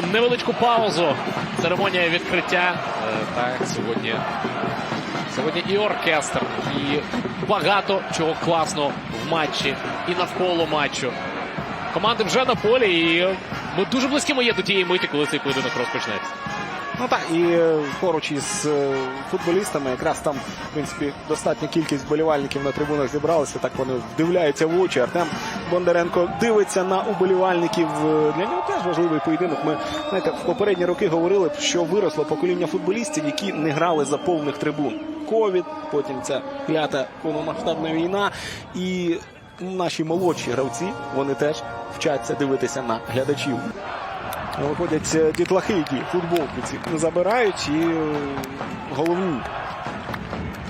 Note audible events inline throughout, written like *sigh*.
дали невеличку паузу. Церемонія відкриття. Е, Так, сьогодні, сьогодні і оркестр, і багато чого класного в матчі, і навколо матчу. Команди вже на полі, і ми дуже близькими є до тієї миті, коли цей поєдинок розпочнеться. Ну так, і е, поруч із е, футболістами, якраз там, в принципі, достатня кількість вболівальників на трибунах зібралися. Так вони вдивляються в очі. Артем Бондаренко дивиться на уболівальників. Е, Для нього теж важливий поєдинок. Ми знаєте, в попередні роки говорили, що виросло покоління футболістів, які не грали за повних трибун. Ковід, потім ця клята повномасштабна війна. І наші молодші гравці вони теж вчаться дивитися на глядачів. Виходять е, дітлахи, які футболки ці забирають, і е, головні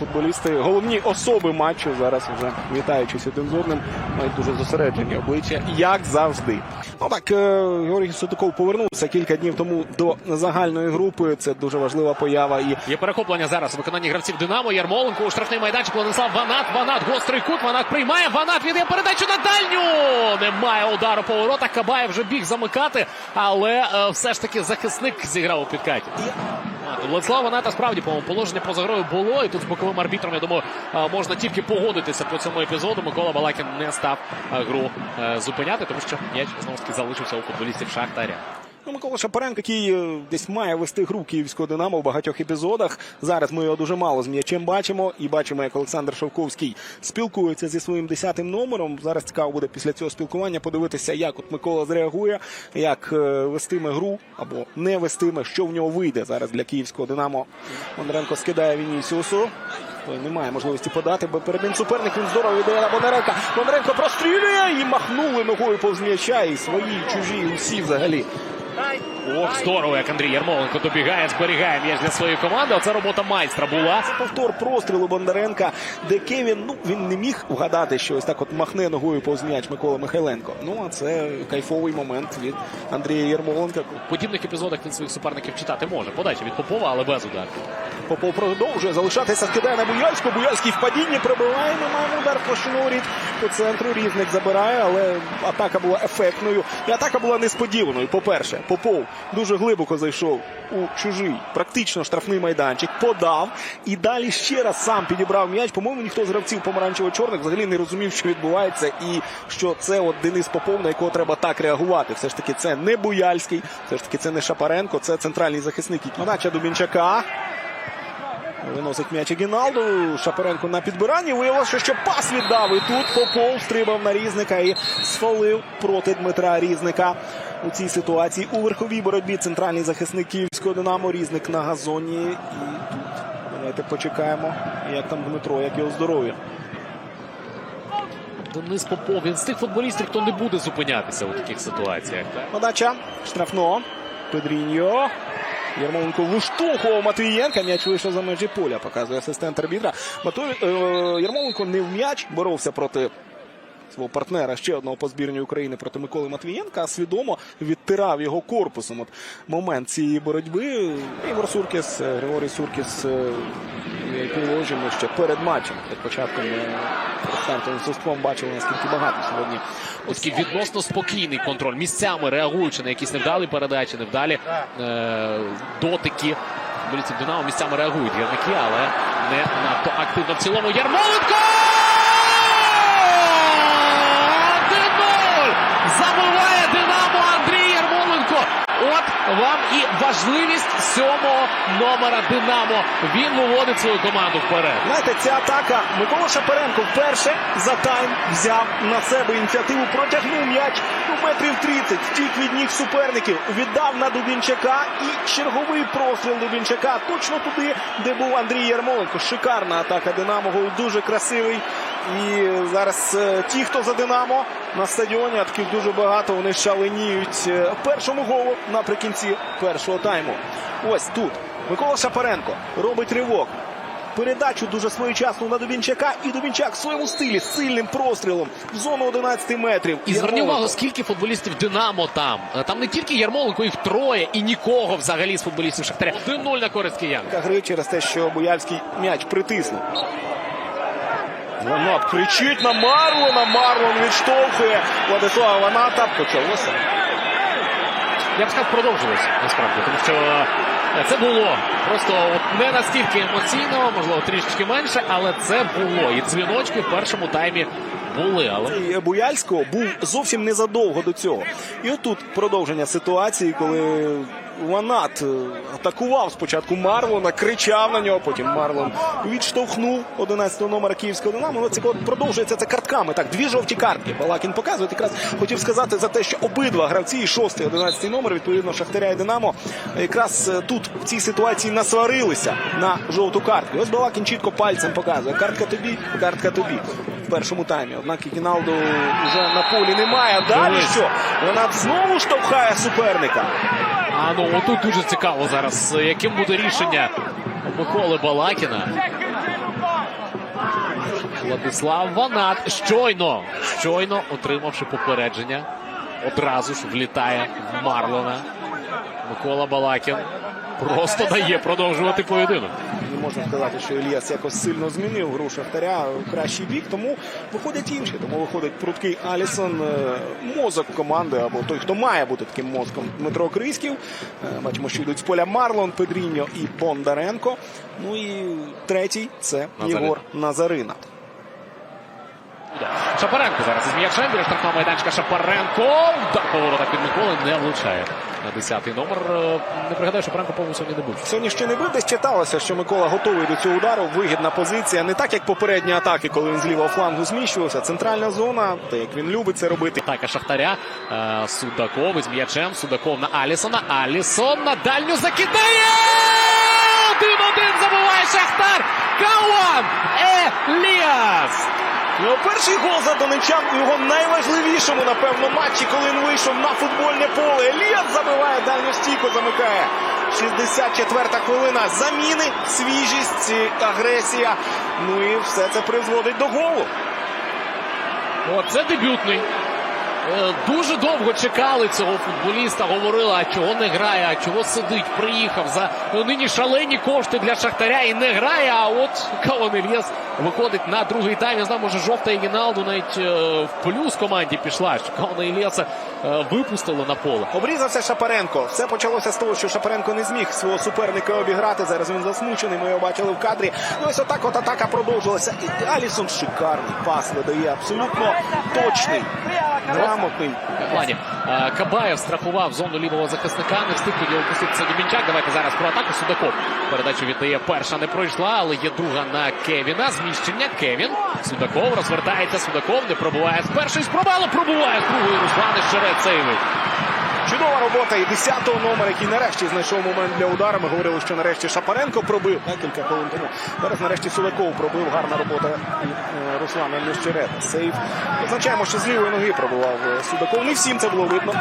футболісти, головні особи матчу зараз вже вітаючись один з одним, мають дуже зосереджені обличчя, як завжди. Ну так, е, Георгій Судаков повернувся кілька днів тому до загальної групи. Це дуже важлива поява. І Є перехоплення зараз у виконанні гравців Динамо. Ярмоленко у штрафний майданчик. Владислав Ванат. Ванат. Гострий кут. Ванат приймає. Ванат віддає передачу на дальню. Немає удару по воротах. Кабаєв вже біг замикати, але е, все ж таки захисник зіграв у підкаті. А, Владислава Ваната справді по положення поза грою було. І тут з боковим арбітром, я думаю, можна тільки погодитися по цьому епізоду. Микола Балакін не став гру е, зупиняти, тому що м'яч знову ж таки залишився у футболістів Шахтаря. Ну, Микола Шапаренко, який е, десь має вести гру київського Динамо в багатьох епізодах. Зараз ми його дуже мало з м'ячем бачимо. І бачимо, як Олександр Шовковський спілкується зі своїм десятим номером. Зараз цікаво буде після цього спілкування подивитися, як от Микола зреагує, як е, вестиме гру або не вестиме, що в нього вийде зараз для київського Динамо. Бондаренко скидає Вінісіусу. Той немає можливості подати, бо перед ним суперник він здорово віддає на Бондаренка. Бондаренко прострілює і махнули ногою повз м'яча. І свої, чужі, і всі взагалі. Bye. Ох, здорово, як Андрій Ярмоленко добігає, зберігає м'яч для своєї команди. Оце робота майстра була. Це повтор прострілу Бондаренка, де Кевін ну він не міг вгадати, що ось так от махне ногою повз м'яч Микола Михайленко. Ну а це кайфовий момент від Андрія Єрмоленка. В подібних епізодах він своїх суперників читати може. Подача від Попова, але без удару. Попов продовжує залишатися, скидає на Буяльську. Буяльський в падінні пробиває. Ми маємо удар в площину по центру. Різник забирає, але атака була ефектною. І атака була несподіваною. По-перше, Попов дуже глибоко зайшов у чужий, практично штрафний майданчик, подав і далі ще раз сам підібрав м'яч. По-моєму, ніхто з гравців помаранчево-чорних взагалі не розумів, що відбувається, і що це от Денис Попов, на якого треба так реагувати. Все ж таки, це не Буяльський, все ж таки, це не Шапаренко, це центральний захисник. який- Подача Дубінчака. Виносить м'яч Гіналду. Шапаренко на підбиранні. Виявилося, що пас віддав. І тут Попов стрибав на різника і сфолив проти Дмитра Різника. У цій ситуації у верховій боротьбі центральний захисник Київського Динамо. Різник на газоні. І тут давайте почекаємо, як там Дмитро, як його здоров'я. Денис Попов, він з тих футболістів, хто не буде зупинятися у таких ситуаціях. Подача штрафно. Педріньо. Ярмоленко виштовхував Матвієнка. М'яч вийшов за межі поля, показує асистент арбітра. Мату- е, Ярмоленко не в м'яч боровся проти свого партнера ще одного по збірні України проти Миколи Матвієнка, свідомо відтирав його корпусом. От момент цієї боротьби. Ігор Суркіс, е, Григорій Суркіс е, ложі ми ще перед матчем, перед початком е, стартовим свистком бачили, наскільки багато сьогодні. Такий відносно спокійний контроль, місцями реагуючи на якісь невдалі передачі, невдалі е, дотики. Футболістів Динамо місцями реагують гірники, але не надто активно. В цілому Ярмоленко! 1-0! Забиває Динамо Андрій Ярмоленко. От вам і важливість сьомого номера Динамо. Він виводить свою команду вперед. Знаєте, ця атака Микола Шапаренко вперше за тайм взяв на себе ініціативу, протягнув м'яч у метрів 30, втік від ніг суперників, віддав на Дубінчака і черговий простріл Дубінчака точно туди, де був Андрій Ярмоленко. Шикарна атака Динамо, гол дуже красивий. І зараз е, ті, хто за Динамо на стадіоні, а таких дуже багато, вони шаленіють е, першому голу наприкінці першого тайму. Ось тут Микола Шапаренко робить ривок. Передачу дуже своєчасну на Дубінчака, і Дубінчак в своєму стилі з сильним прострілом в зону 11 метрів. І зверні увагу, скільки футболістів Динамо там. Е, Там не тільки Ярмоленко, їх троє, і нікого взагалі з футболістів Шахтаря. 1-0 на користь киян. гри через те, що Буяльський м'яч притиснув. Ванат кричить на Марлона. Марлон відштовхує Владислава Ваната. Почалося. я б сказав, продовжилося насправді, тому що е, це було просто от не настільки емоційно, можливо, трішечки менше, але це було. І дзвіночки в першому таймі були. Але І Буяльського був зовсім незадовго до цього. І отут продовження ситуації, коли Ванат е, атакував спочатку Марлона, кричав на нього, потім Марлон відштовхнув 11-го номера Київського Динамо. Ну, Це продовжується це картками. Так, дві жовті картки. Балакін показує. Якраз хотів сказати за те, що обидва гравці, і 6 і 11 номер, відповідно, Шахтаря і Динамо, якраз е, тут в цій ситуації насварилися на жовту картку. Ось Балакін чітко пальцем показує. Картка тобі, картка тобі. В першому таймі. Однак Кіналду вже на полі немає. Далі що? Вона знову штовхає суперника. А ну отут дуже цікаво зараз, е, яким буде рішення Миколи Балакіна. Владислав Ванат щойно, щойно отримавши попередження, одразу ж влітає в Марлона. Микола Балакін просто дає продовжувати поєдинок. Можна сказати, що Ільяс якось сильно змінив гру Шахтаря в кращий бік, тому виходять інші. Тому виходить пруткий Алісон, е, мозок команди, або той, хто має бути таким мозком Дмитро Криськів. Е, Бачимо, що йдуть з поля Марлон, Педріньо і Бондаренко. Ну і третій це Назарин. Єгор Назарина. Шапаренко зараз із м'ячем біля штрафного майданчика Шапаренко. Удар по воротах від Миколи не влучає. На 10-й номер. Е, Не пригадаю, Шапаренко, по-моєму, сьогодні не був. Сьогодні ще не бив, десь читалося, що Микола готовий до цього удару. Вигідна позиція. Не так, як попередні атаки, коли він з лівого флангу зміщувався. Центральна зона, та як він любить це робити. Атака Шахтаря. Е, Судаков із м'ячем. Судаков на Алісона. Алісон на дальню закидає! Один-один забиває Шахтар! Кауан Еліас! Його перший гол за донечан у його найважливішому, напевно, матчі, коли він вийшов на футбольне поле. Еліас забиває дальню стійку, замикає. 64-та хвилина. Заміни, свіжість, агресія. Ну і все це призводить до голу. О, це дебютний. Е, Дуже довго чекали цього футболіста. Говорили, а чого не грає, а чого сидить, приїхав за ну, нині шалені кошти для Шахтаря і не грає. А от Калон Ільєс виходить на другий тайм. Я знаю, може жовта і Гіналду навіть е, в плюс команді пішла. Що Калона Ільєса випустила випустили на поле. Обрізався Шапаренко. Все почалося з того, що Шапаренко не зміг свого суперника обіграти. Зараз він засмучений. Ми його бачили в кадрі. Ну ось отак от атака продовжилася. І Алісон шикарний пас видає. Абсолютно точний, грамотний. плані. Е, Кабаєв страхував зону лівого захисника, не встиг тоді опуститися Дубінчак. Давайте зараз про атаку. Судаков передачу віддає. Перша не пройшла, але є друга на Кевіна. Зміщення Кевін. Судаков розвертається. Судаков не пробуває з першої спроби, але пробуває з другої. Руслан Щерет сейвить. Чудова робота і 10-го номер, який нарешті знайшов момент для удару. Ми говорили, що нарешті Шапаренко пробив так, кілька хвилин тому. Зараз нарешті Сулаков пробив. Гарна робота е, Руслана Лещерета. Сейв. Означаємо, що з лівої ноги пробував е, Судаков. Не всім це було видно.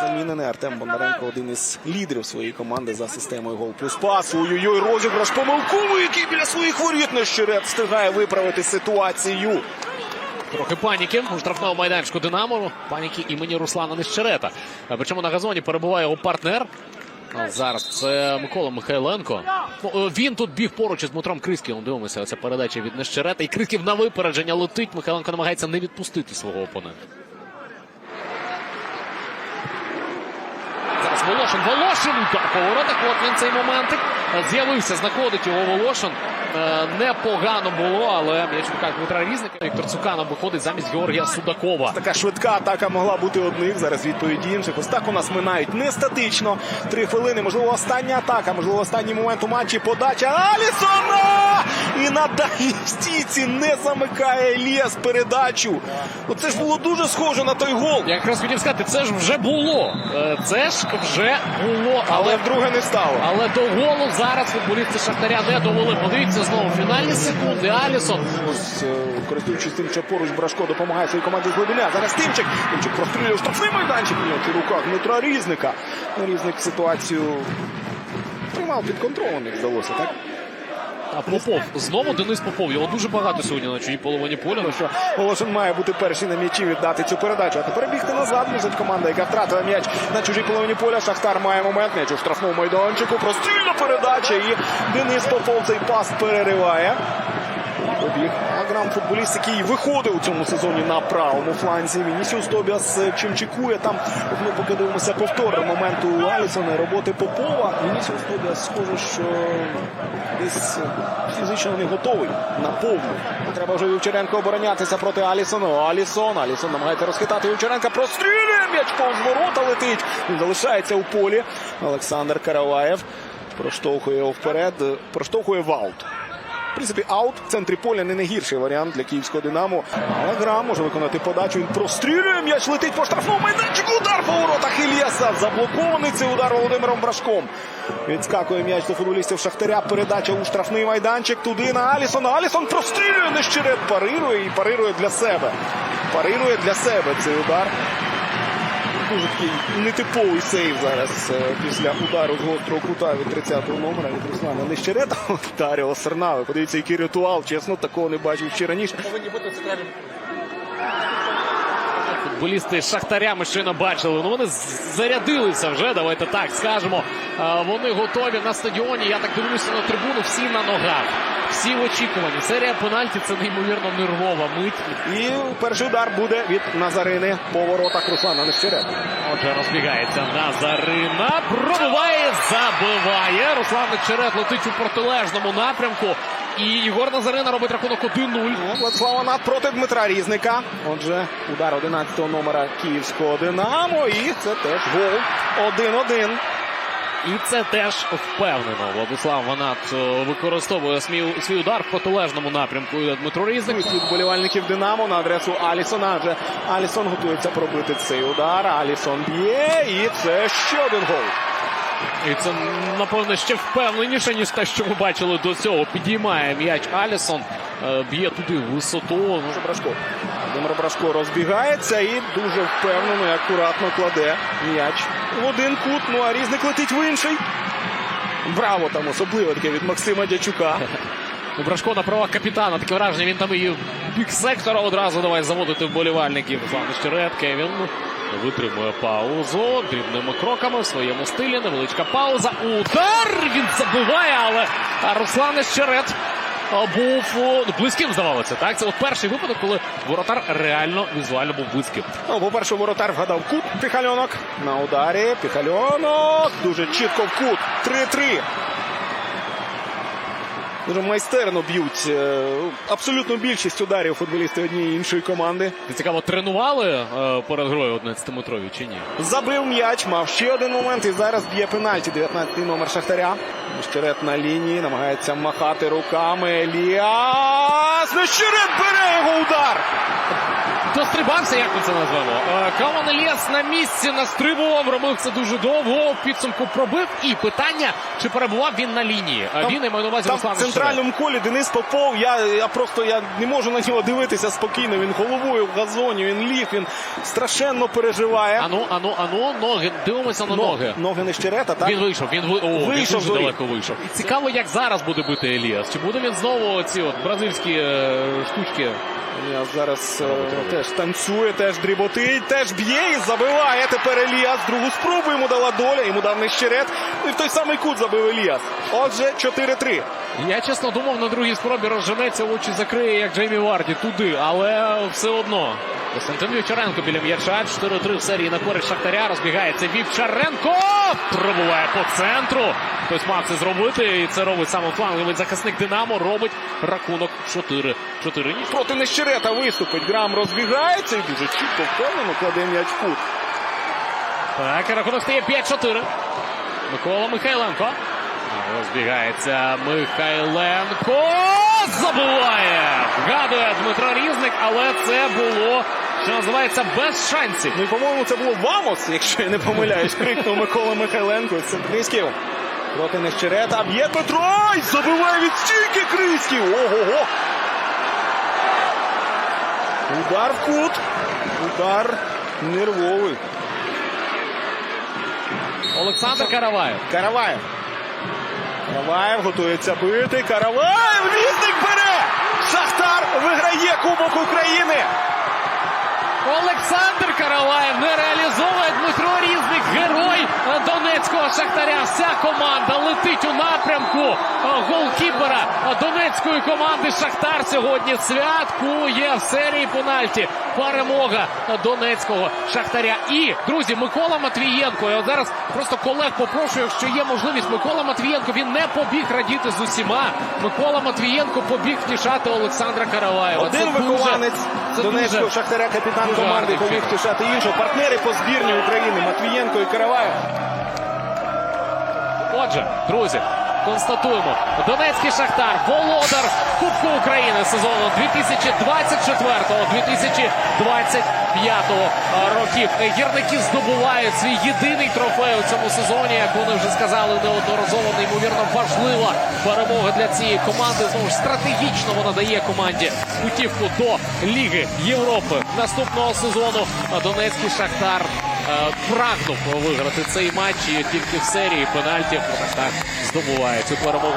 Замінений Артем Бондаренко один із лідерів своєї команди за системою гол плюс пас. Ой-ой-ой, розіграш помилковий, який біля своїх воріт Нещерет встигає виправити ситуацію. Трохи паніки у штрафному майданчику Динамо. Паніки імені Руслана Нещерета. Причому на газоні перебуває його партнер. Зараз це Микола Михайленко. Ну, е, Він тут біг поруч із Дмитром Крисківим. Дивимося, це передача від Нещерета. І Крисків на випередження летить. Михайленко намагається не відпустити свого опонента. Зараз Волошин. Волошин! Удар по воротах. От він цей моментик. З'явився, знаходить його Волошин. Е, Непогано було, але м'яч в руках Дмитра Різника. Віктор Цуканов виходить замість Георгія Судакова. Така швидка атака могла бути одних. Зараз відповіді інших. Ось так у нас минають не статично. Три хвилини. Можливо, остання атака, можливо, останній момент у матчі. Подача Алісона! І на стійці не замикає Еліас передачу. Оце ж було дуже схоже на той гол. Я якраз хотів сказати, це ж вже було. Е, Це ж вже було. Але Але, вдруге не стало. але до голу зараз футболісти Шахтаря не довели. Подивіться знову фінальні секунди. Алісон. Ось, е, користуючись тим, що поруч Брашко допомагає своїй команді з глибина. Зараз Тимчик. Тимчик прострілює штрафний майданчик. Ні, у руках Дмитра Різника. Різник ситуацію тримав під контролем, як здалося, так? А Попов. Знову Денис Попов. Його дуже багато сьогодні на чужій половині поля. Що Волошин має бути перший на м'ячі віддати цю передачу. А тепер бігти назад мусить команда, яка втратила м'яч на чужій половині поля. Шахтар має момент м'яч у штрафному майданчику. Простільна передача. І Денис Попов цей пас перериває. Побіг. Аграм футболіст, який виходив у цьому сезоні на правому фланзі. Вінісіус Тобіас е, чим чекує. Там ми поки дивимося повтор моменту Алісона, роботи Попова. Вінісіус Тобіас схоже, що десь е, фізично не готовий на повну. Треба вже Вівчаренко оборонятися проти Алісона. Алісон. Алісон намагається розхитати Вівчаренка. Прострілює м'яч повз ворота летить. Він залишається у полі. Олександр Караваєв проштовхує його вперед. е, Проштовхує в аут. В принципі, аут в центрі поля не найгірший варіант для київського Динамо. Але гра може виконати подачу. Він прострілює м'яч, летить по штрафному майданчику. Удар по воротах Ільєса. Заблокований цей удар Володимиром Брашком. Відскакує м'яч до футболістів Шахтаря. Передача у штрафний майданчик. Туди на Алісона. Алісон прострілює нещерет. Парирує і парирує для себе. Парирує для себе цей удар. Дуже такий нетиповий сейв зараз е, після удару з гострого кута від 30-го номера від Руслана Нещерета. *laughs* Даріо Сернави. Подивіться, який ритуал. Чесно, такого не бачив ще раніше. Футболісти Шахтаря ми щойно бачили. Ну вони зарядилися вже, давайте так скажемо. Е, Вони готові на стадіоні. Я так дивлюся на трибуну, всі на ногах. Всі в очікуванні. Серія пенальті це неймовірно нервова мить. І перший удар буде від Назарини по воротах Руслана Нещерета. Отже, розбігається Назарина. Пробиває, забиває. Руслан Черет летить у протилежному напрямку. І Єгор Назарина робить рахунок 1-0. Ну, Владислав Анат проти Дмитра Різника. Отже, удар 11-го номера київського Динамо. І це теж гол 1-1. І це теж впевнено. Владислав Ванат е, використовує свій, удар в протилежному напрямку. Дмитро Різник. Від вболівальників Динамо на адресу Алісона. Адже Алісон готується пробити цей удар. Алісон б'є. І це ще один гол. І це напевно ще впевненіше, ніж те, що ми бачили до цього. Підіймає м'яч Алісон, е, б'є туди в висоту. Ну, Брашко. Володимир Брашко розбігається і дуже впевнено і акуратно кладе м'яч в один кут. Ну а різник летить в інший. Браво там особливо таке від Максима Дячука. *laughs* Ну, Брашко на правах капітана. Таке враження, він там і бік сектора одразу давай заводити вболівальників. Руслан Щерет, Кевін витримує паузу дрібними кроками в своєму стилі. Невеличка пауза. Удар! Він забиває, але Руслан Щерет був ну, близьким, здавалося. Так, це от перший випадок, коли воротар реально візуально був близьким. Ну, по-перше, воротар вгадав кут Піхальонок. На ударі Піхальонок. Дуже чітко в кут. 3-3. Дуже майстерно б'ють е, абсолютну більшість ударів футболісти однієї іншої команди. Цікаво, тренували е, перед грою 11-метрові чи ні? Забив м'яч, мав ще один момент і зараз б'є пенальті. 19-й номер Шахтаря. Нещерет на лінії, намагається махати руками. Еліас! Нещерет бере його удар! Дострибався, як ми це назвемо. Калман Еліас на місці настрибував, робив це дуже довго. В підсумку пробив. І питання, чи перебував він на лінії. Е, Він і маю на увазі Руслан в центральному колі Денис Попов. Я, я просто я не можу на нього дивитися спокійно. Він головою в газоні, він ліг, він страшенно переживає. Ану, ану, ану, ноги. Дивимося на ноги. Ноги Нещерета, так? Він вийшов, він ви... О, він Вийшов дуже далеко вийшов. Цікаво, як зараз буде бити Еліас. Чи буде він знову ці от бразильські е, штучки? Еліас зараз е, теж танцює, теж дріботить, теж б'є і забиває. Тепер Еліас. Другу спробу йому дала доля, йому дав Нещерет. І в той самий кут забив Еліас. Отже, 4-3. Я чесно думав, на другій спробі розженеться, очі закриє, як Джеймі Варді, туди, але все одно. Костянтин Вівчаренко біля м'яча. 4-3 в серії на користь Шахтаря. Розбігається Вівчаренко. Пробуває по центру. Хтось мав це зробити, і це робить саме фланговий захисник Динамо. Робить рахунок 4-4. Ніж Проти Нещерета виступить. Грам розбігається і дуже чітко впевнено кладе м'яч в кут. Так, і рахунок стає 5-4. Микола Михайленко. Розбігається Михайленко. Забиває! Вгадує Дмитро Різник, але це було, що називається, без шансів. Ну і, по-моєму, це було Вамос, якщо я не помиляюсь, *laughs* крикнув Микола Михайленко. Це Криськів. Проти Нещерета. Б'є Петро! І забиває від стійки Криськів. Ого-го! Удар в кут. Удар нервовий. Олександр Караваєв. Караваєв. Караваєв готується бити. Караваєв! Різник бере! Шахтар виграє Кубок України! Олександр Караваєв не реалізовує Дмитро Різник, герой е, донецького шахтаря. Вся команда летить у напрямку е, голкіпера е, донецької команди. Шахтар сьогодні святкує в серії пенальті. Перемога донецького шахтаря. І друзі, Микола Матвієнко. Я зараз просто колег попрошу, якщо є можливість. Микола Матвієнко він не побіг радіти з усіма. Микола Матвієнко побіг втішати Олександра Караваєва. Один вихованець це Донецького дуже- Шахтаря, капітан команди, поміг втішати іншого. Партнери по збірні України Матвієнко і Караваєв. Отже, друзі, констатуємо. Донецький Шахтар, володар Кубку України сезону 2024-2025 років. Гірники здобувають свій єдиний трофей у цьому сезоні. Як вони вже сказали, неодноразово неймовірно важлива перемога для цієї команди. Знову ж стратегічно вона дає команді путівку до Ліги Європи наступного сезону. Донецький Шахтар е, прагнув виграти цей матч і тільки в серії пенальтів Шахтар здобуває цю перемогу.